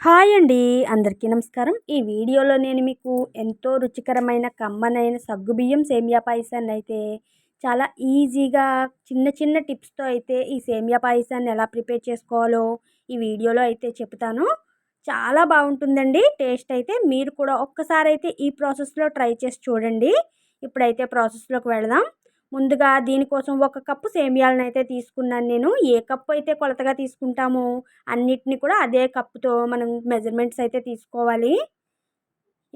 Hi అండి. అందరికీ నమస్కారం. ఈ వీడియోలో నేను మీకు ఎంతో రుచికరమైన కమ్మనైన సగ్గుబియ్యం సేమియా పాయసాన్ని అయితే చాలా ఈజీగా చిన్న చిన్న టిప్స్తో అయితే ఈ సేమియా పాయసాన్ని ఎలా ప్రిపేర్ చేసుకోవాలో ఈ వీడియోలో అయితే చెప్తాను. చాలా బాగుంటుందండి. టేస్ట్ అయితే మీరు కూడా ఒక్కసారి అయితే ఈ ప్రాసెస్లో ట్రై చేసి చూడండి. ఇప్పుడైతే ప్రాసెస్లోకి వెళదాం. ముందుగా దీనికోసం ఒక కప్పు సేమియాలను అయితే తీసుకున్నాను నేను. ఏ కప్పు అయితే కొలతగా తీసుకుంటామో అన్నిటిని కూడా అదే కప్పుతో మనం మెజర్మెంట్స్ అయితే తీసుకోవాలి.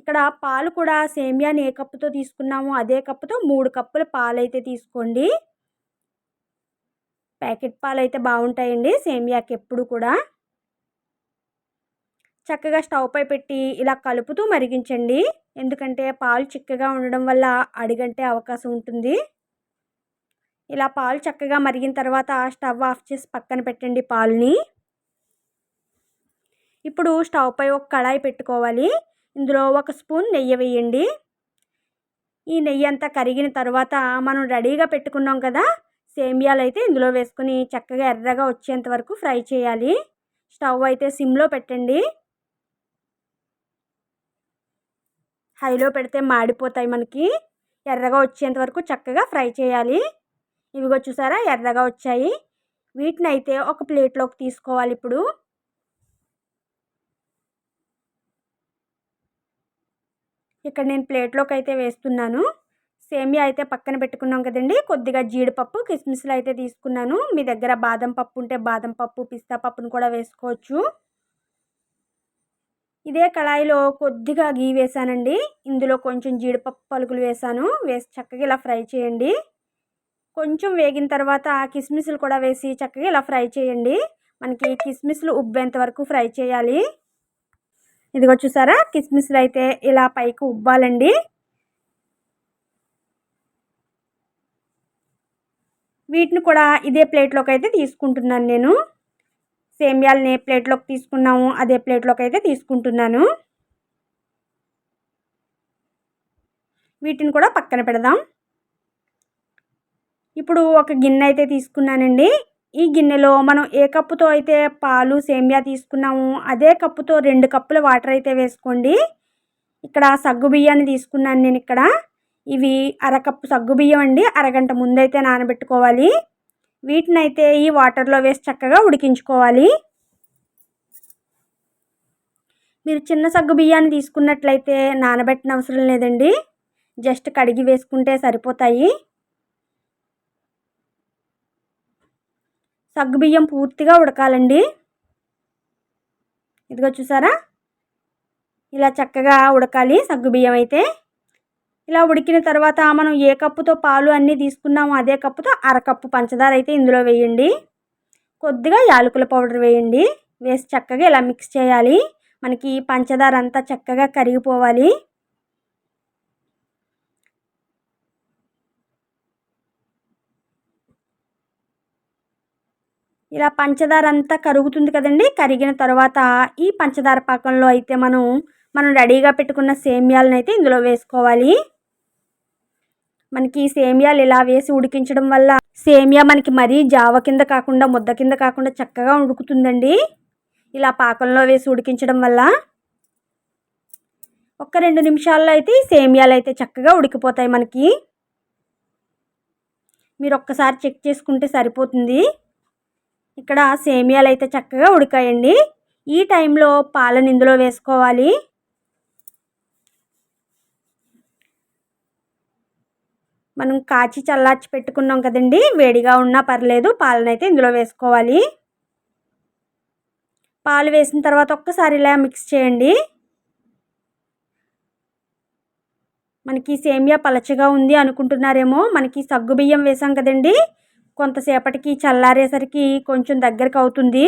ఇక్కడ పాలు కూడా సేమియాని ఏ కప్పుతో తీసుకున్నామో అదే కప్పుతో మూడు కప్పుల పాలు అయితే తీసుకోండి. ప్యాకెట్ పాలు అయితే బాగుంటాయండి సేమియాకి ఎప్పుడు కూడా. చక్కగా స్టవ్ పై పెట్టి ఇలా కలుపుతూ మరిగించండి. ఎందుకంటే పాలు చిక్కగా ఉండడం వల్ల అడిగంటే అవకాశం ఉంటుంది. ఇలా పాలు చక్కగా మరిగిన తర్వాత స్టవ్ ఆఫ్ చేసి పక్కన పెట్టండి పాలుని. ఇప్పుడు స్టవ్ పై ఒక కడాయి పెట్టుకోవాలి. ఇందులో ఒక స్పూన్ నెయ్యి వేయండి. ఈ నెయ్యి అంతా కరిగిన తర్వాత మనం రెడీగా పెట్టుకున్నాం కదా సేమియాలు అయితే ఇందులో వేసుకుని చక్కగా ఎర్రగా వచ్చేంత వరకు ఫ్రై చేయాలి. స్టవ్ అయితే సిమ్లో పెట్టండి. హైలో పెడితే మాడిపోతాయి మనకి. ఎర్రగా వచ్చేంత వరకు చక్కగా ఫ్రై చేయాలి. ఇవిగో చూసారా? ఎర్రగా వచ్చాయి. వీటిని అయితే ఒక ప్లేట్లోకి తీసుకోవాలి ఇప్పుడు. ఇక్కడ నేను ప్లేట్లోకి అయితే వేస్తున్నాను. సేమియా అయితే పక్కన పెట్టుకున్నాం కదండి. కొద్దిగా జీడిపప్పు కిస్మిస్లు అయితే తీసుకున్నాను. మీ దగ్గర బాదం పప్పు ఉంటే బాదం పప్పు పిస్తా పప్పును కూడా వేసుకోవచ్చు. ఇదే కళాయిలో కొద్దిగా గీ వేసానండి. ఇందులో కొంచెం జీడిపప్పు పలుకులు వేసాను. వేసి చక్కగా ఇలా ఫ్రై చేయండి. కొంచెం వేగిన తర్వాత కిస్మిస్లు కూడా వేసి చక్కగా ఇలా ఫ్రై చేయండి. మనకి కిస్మిస్లు ఉబ్బేంత వరకు ఫ్రై చేయాలి. ఇదిగో చూసారా? కిస్మిస్లు అయితే ఇలా పైకి ఉబ్బాలండి. వీటిని కూడా ఇదే ప్లేట్లోకి అయితే తీసుకుంటున్నాను నేను. సేమియాలని ప్లేట్లోకి తీసుకున్నాము. అదే ప్లేట్లోకి అయితే తీసుకుంటున్నాను. వీటిని కూడా పక్కన పెడదాం. ఇప్పుడు ఒక గిన్నె అయితే తీసుకున్నానండి. ఈ గిన్నెలో మనం ఏ కప్పుతో అయితే పాలు సేమియా తీసుకున్నాము అదే కప్పుతో రెండు కప్పుల వాటర్ అయితే వేసుకోండి. ఇక్కడ సగ్గు బియ్యాన్ని తీసుకున్నాను నేను ఇక్కడ. ఇవి అరకప్పు సగ్గు బియ్యం అండి. అరగంట ముందైతే నానబెట్టుకోవాలి. వీటిని అయితే ఈ వాటర్లో వేసి చక్కగా ఉడికించుకోవాలి. మీరు చిన్న సగ్గు బియ్యాన్ని తీసుకున్నట్లయితే నానబెట్టిన అవసరం లేదండి. జస్ట్ కడిగి వేసుకుంటే సరిపోతాయి. సగ్గుబియ్యం పూర్తిగా ఉడకాలండి. ఇదిగో చూసారా? ఇలా చక్కగా ఉడకాలి సగ్గుబియ్యం అయితే. ఇలా ఉడికిన తర్వాత మనం ఏ కప్పుతో పాలు అన్నీ తీసుకున్నామో అదే కప్పుతో అరకప్పు పంచదార అయితే ఇందులో వేయండి. కొద్దిగా యాలకుల పౌడర్ వేయండి. వేసి చక్కగా ఇలా మిక్స్ చేయాలి. మనకి పంచదార అంతా చక్కగా కరిగిపోవాలి. ఇలా పంచదార అంతా కరుగుతుంది కదండి. కరిగిన తర్వాత ఈ పంచదార పాకంలో అయితే మనం మనం రెడీగా పెట్టుకున్న సేమియాలను అయితే ఇందులో వేసుకోవాలి. మనకి సేమియాలు ఇలా వేసి ఉడికించడం వల్ల సేమియా మనకి మరీ జావ కింద కాకుండా ముద్ద కింద కాకుండా చక్కగా ఉడుకుతుందండి. ఇలా పాకంలో వేసి ఉడికించడం వల్ల ఒక్క రెండు నిమిషాల్లో అయితే సేమియాలు అయితే చక్కగా ఉడికిపోతాయి మనకి. మీరు ఒక్కసారి చెక్ చేసుకుంటే సరిపోతుంది. ఇక్కడ సేమియాలు అయితే చక్కగా ఉడికాయండి. ఈ టైంలో పాలను ఇందులో వేసుకోవాలి. మనం కాచి చల్లార్చి పెట్టుకున్నాం కదండి వేడిగా ఉన్నా పర్లేదు పాలనైతే ఇందులో వేసుకోవాలి. పాలు వేసిన తర్వాత ఒక్కసారి ఇలా మిక్స్ చేయండి. మనకి సేమియా పలచగా ఉంది అనుకుంటున్నారేమో మనకి సగ్గు బియ్యం వేసాం కదండి. కొంతసేపటికి చల్లారేసరికి కొంచెం దగ్గరకు అవుతుంది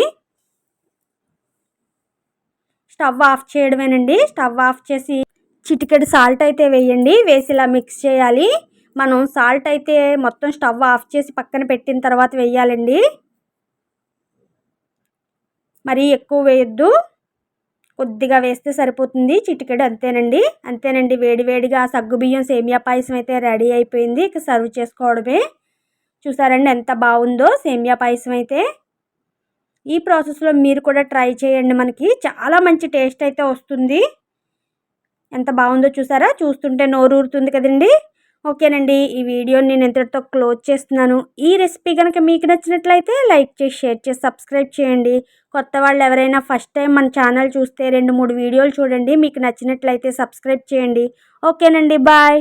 స్టవ్ ఆఫ్ చేయడమేనండి. స్టవ్ ఆఫ్ చేసి చిటికెడు సాల్ట్ అయితే వేయండి. వేసి ఇలా మిక్స్ చేయాలి. మనం సాల్ట్ అయితే మొత్తం స్టవ్ ఆఫ్ చేసి పక్కన పెట్టిన తర్వాత వేయాలండి. మరీ ఎక్కువ వేయొద్దు. కొద్దిగా వేస్తే సరిపోతుంది. చిటికెడు అంతేనండి. అంతేనండి. వేడివేడిగా సగ్గుబియ్యం సేమియా పాయసం అయితే రెడీ అయిపోయింది. ఇక సర్వ్ చేసుకోవడమే. చూసారండి ఎంత బాగుందో సేమియా పాయసం అయితే. ఈ ప్రాసెస్లో మీరు కూడా ట్రై చేయండి మనకి. చాలా మంచి టేస్ట్ అయితే వస్తుంది. ఎంత బాగుందో చూసారా? చూస్తుంటే నోరు ఊరుతుంది కదండి. ఓకేనండి ఈ వీడియోని నేను ఇంతటితో క్లోజ్ చేస్తున్నాను. ఈ రెసిపీ కనుక మీకు నచ్చినట్లయితే లైక్ చేసి షేర్ చేసి సబ్స్క్రైబ్ చేయండి. కొత్త వాళ్ళు ఎవరైనా ఫస్ట్ టైం మన ఛానల్ చూస్తే రెండు మూడు వీడియోలు చూడండి. మీకు నచ్చినట్లయితే సబ్స్క్రైబ్ చేయండి. ఓకేనండి బాయ్